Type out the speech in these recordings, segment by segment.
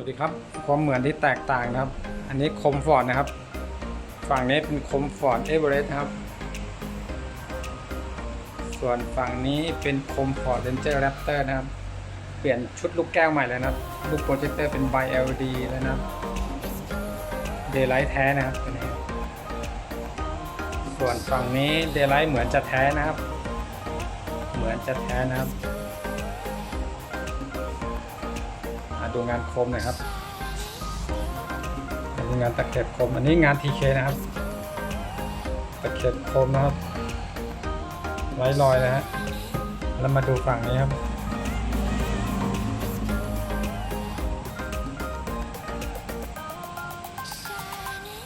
วัสดีครับความเหมือนที่แตกต่างนะครับ อันนี้คมฟอร์ดนะครับ ฝั่งนี้เป็นคมฟอร์ดเอเวอเรสต์ครับ ส่วนฝั่งนี้เป็นคมฟอร์ดเรนเจอร์แรปเตอร์นะครับ เปลี่ยนชุดลูกแก้วใหม่เลยนะครับ ลูกโปรเจคเตอร์เป็นไบ LED แล้วนะครับเดย์ไลท์แท้นะครับตัวนี้ส่วนฝั่งนี้เดย์ไลท์เหมือนจะแท้นะครับ เหมือนจะแท้นะครับ ดูงานคมหน่อยครับดูงานตะเข็บคมอันนี้งาน TK นะครับ ตะเข็บคมนะครับไร้รอยนะฮะแล้วมาดูฝั่งนี้ครับ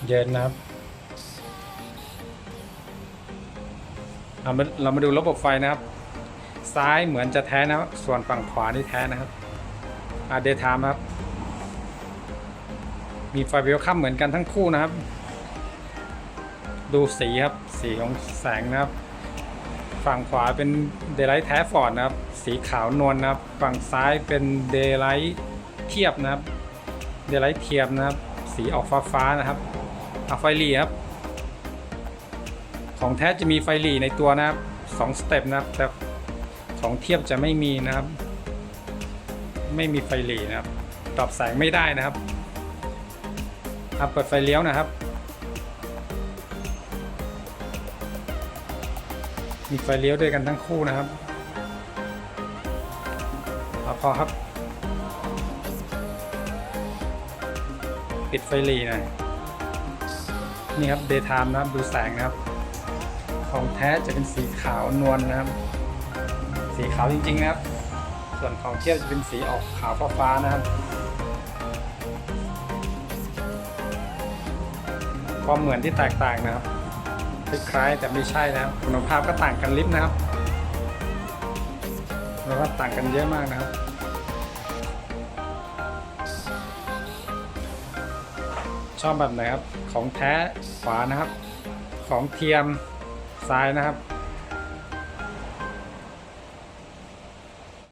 เย็นนะครับเรามาดูระบบไฟนะครับ ซ้ายเหมือนจะแท้นะ ส่วนฝั่งขวานี่แท้นะครับ อาเดทามครับ มีไฟเวลคัมเหมือนกันทั้งคู่นะครับ ดูสีครับ สีของแสงนะครับ ฝั่งขวาเป็นเดย์ไลท์แท้ฟอร์ดนะครับ สีขาวนวลนะครับ ฝั่งซ้ายเป็นเดย์ไลท์เทียบนะครับ เดย์ไลท์เทียมนะครับ สีออกฟ้าฟ้าๆนะครับเอาไฟหลีครับ ของแท้จะมีไฟหลีในตัวนะครับสองสเต็ปนะครับแต่ของเทียบจะไม่มีนะครับ ไม่มีไฟหลีนะครับตอบแสงไม่ได้นะครับเอาเปิดไฟเลี้ยวนะครับ มีไฟเลี้ยวด้วยกันทั้งคู่นะครับเอาพอครับ ปิดไฟหลีหน่อยนี่ครับ daytime นะครับดูแสงนะครับ ของแท้จะเป็นสีขาวนวลนะครับ สีขาวจริงๆนะครับ ส่วนของเทียบจะเป็นสีออกขาวฟ้าๆนะครับ ความเหมือนที่แตกต่างนะครับคล้ายๆแต่ไม่ใช่นะครับคุณภาพก็ต่างกันลิบนะครับคุณภาพต่างกันเยอะมากนะครับชอบแบบไหนครับ ของแท้ขวานะครับ ของเทียมซ้ายนะครับ